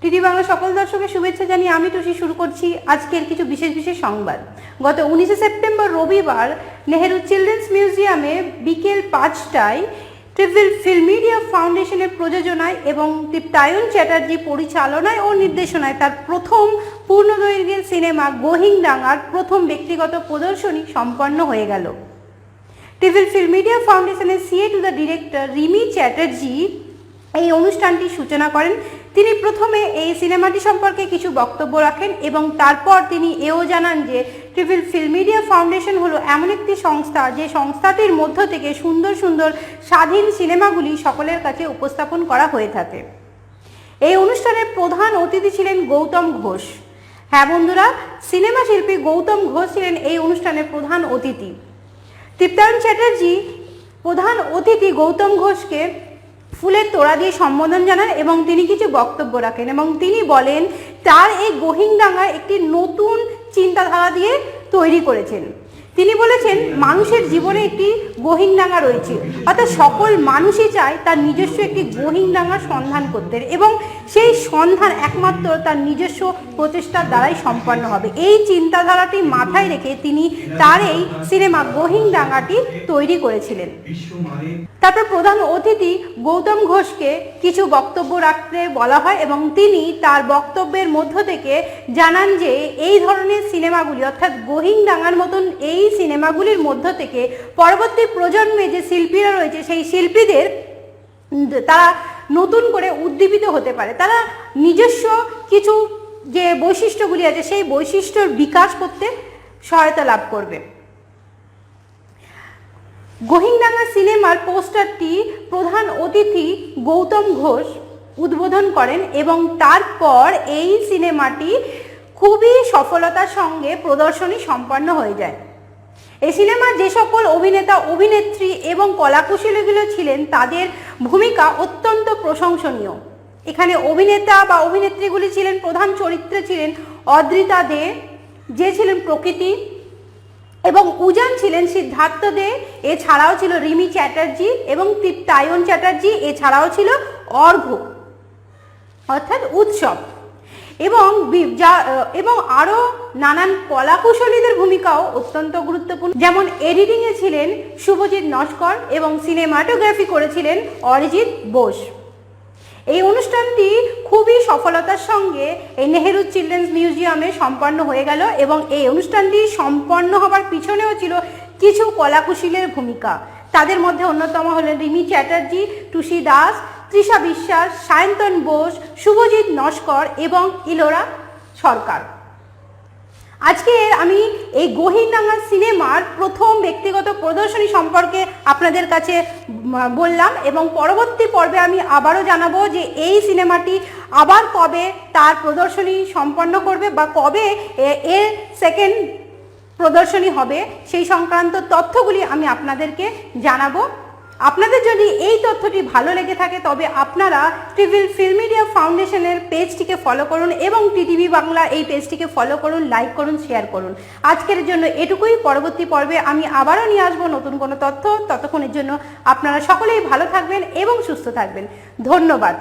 টিডি বাংলা সকল দর্শকের শুভেচ্ছা জানিয়ে আমি টুসি শুরু করছি আজকের কিছু বিশেষ বিশেষ সংবাদ। গত উনিশে সেপ্টেম্বর রবিবার নেহেরু চিলড্রেন্স মিউজিয়ামে বিকেল পাঁচটায় ট্রিভিল ফিল্ম মিডিয়া ফাউন্ডেশনের প্রযোজনায় এবং দীপ্তায়ন চ্যাটার্জি পরিচালনায় ও নির্দেশনায় তার প্রথম পূর্ণদৈর্ঘ্যের সিনেমা গোহিং ডাঙ্গার প্রথম ব্যক্তিগত প্রদর্শনী সম্পন্ন হয়ে গেল। টিভিল ফিল্ম মিডিয়া ফাউন্ডেশনের CA to the director Rimi Chatterjee এই অনুষ্ঠানটির সূচনা করেন। তিনি প্রথমে এই সিনেমাটি সম্পর্কে কিছু বক্তব্য রাখেন এবং তারপর তিনি এও জানান যে টিভিল ফিল্ম মিডিয়া ফাউন্ডেশন হলো এমন একটি সংস্থা যে সংস্থাটির মধ্য থেকে সুন্দর সুন্দর স্বাধীন সিনেমাগুলি সকলের কাছে উপস্থাপন করা হয়ে থাকে। এই অনুষ্ঠানের প্রধান অতিথি ছিলেন গৌতম ঘোষ। হ্যাঁ বন্ধুরা, সিনেমা শিল্পী গৌতম ঘোষ ছিলেন এই অনুষ্ঠানের প্রধান অতিথি। তৃপ্তায়ন চ্যাটার্জি প্রধান অতিথি গৌতম ঘোষকে ফুলের তোড়া দিয়ে সম্বোধন জানান এবং তিনি কিছু বক্তব্য রাখেন এবং তিনি বলেন, তার এই গহিনডাঙ্গা একটি নতুন চিন্তাধারা দিয়ে তৈরি করেছেন। তিনি বলেছেন, মানুষের জীবনে একটি গহিংডাঙ্গা রয়েছে। অর্থাৎ সকল মানুষই চায় তার নিজস্ব একটি গহিংডাঙ্গার সন্ধান করতে এবং সেই সন্ধান একমাত্র তার নিজস্ব প্রচেষ্টার দ্বারাই সম্পন্ন হবে। এই চিন্তাধারাটি মাথায় রেখে তিনি তার এই সিনেমা গহিংডাঙ্গাটি তৈরি করেছিলেন। তারপর প্রধান অতিথি গৌতম ঘোষকে কিছু বক্তব্য রাখতে বলা হয় এবং তিনি তার বক্তব্যের মধ্য থেকে জানান যে, এই ধরনের সিনেমাগুলি অর্থাৎ গোহিং ডাঙার মতন এই সিনেমাগুলির মধ্য থেকে পরবর্তী প্রজন্মে যে শিল্পীরা রয়েছে, সেই শিল্পীদের তারা নতুন করে উদ্দীপিত হতে পারে। তারা নিজস্ব কিছু যে বৈশিষ্ট্যগুলি আছে, সেই বৈশিষ্ট্যর বিকাশ করতে সহায়তা লাভ করবে। গহিংডাঙ্গা সিনেমার পোস্টারটি প্রধান অতিথি গৌতম ঘোষ উদ্বোধন করেন এবং তারপর এই সিনেমাটি খুবই সফলতার সঙ্গে প্রদর্শনী সম্পন্ন হয়ে যায়। এই সিনেমার যে সকল অভিনেতা, অভিনেত্রী এবং কলাকুশলীগুলো ছিলেন, তাদের ভূমিকা অত্যন্ত প্রশংসনীয়। এখানে অভিনেতা বা অভিনেত্রীগুলি ছিলেন, প্রধান চরিত্রে ছিলেন অদ্রিতা দে, যে ছিলেন প্রকৃতি, এবং উজান ছিলেন সিদ্ধার্থ দে, এছাড়াও ছিল রিমি চ্যাটার্জি এবং তায়ন চ্যাটার্জি, এছাড়াও ছিল অর্ঘ অর্থাৎ উৎসব। এবং যা এবং আরও নানান কলাকুশলীদের ভূমিকাও অত্যন্ত গুরুত্বপূর্ণ। যেমন এডিটিংয়ে ছিলেন শুভজিৎ নস্কর এবং সিনেমাটোগ্রাফি করেছিলেন অরিজিৎ বোস। এই অনুষ্ঠানটি খুবই সফলতার সঙ্গে এই নেহেরু চিলড্রেন্স মিউজিয়ামে সম্পন্ন হয়ে গেল এবং এই অনুষ্ঠানটি সম্পন্ন হবার পিছনেও ছিল কিছু কলাকুশলীর ভূমিকা। তাদের মধ্যে অন্যতম হলেন রিমি চ্যাটার্জি, টুসি দাস তৃষা বিশ্বাস, সায়ন্তন বোস, শুভজিৎ নস্কর এবং ইলোরা সরকার। আজকে আমি এই গহিরডাঙ্গা সিনেমার প্রথম ব্যক্তিগত প্রদর্শনী সম্পর্কে আপনাদের কাছে বললাম এবং পরবর্তী পর্বে আমি আবারও জানাব যে এই সিনেমাটি আবার কবে তার প্রদর্শনী সম্পন্ন করবে বা কবে এর সেকেন্ড প্রদর্শনী হবে সেই সংক্রান্ত তথ্যগুলি আমি আপনাদেরকে জানাব। আপনাদের যদি এই তথ্যটি ভালো লেগে থাকে, তবে আপনারা ট্রিভিল ফিল্ম মিডিয়া ফাউন্ডেশনের পেজটিকে ফলো করুন এবং টিটিভি বাংলা এই পেজটিকে ফলো করুন লাইক করুন শেয়ার করুন। আজকের জন্য এটুকুই। পরবর্তী পর্বে আমি আবারও নিয়ে আসব নতুন কোনো তথ্য। ততক্ষণের জন্য আপনারা সকলেই ভালো থাকবেন এবং সুস্থ থাকবেন। ধন্যবাদ।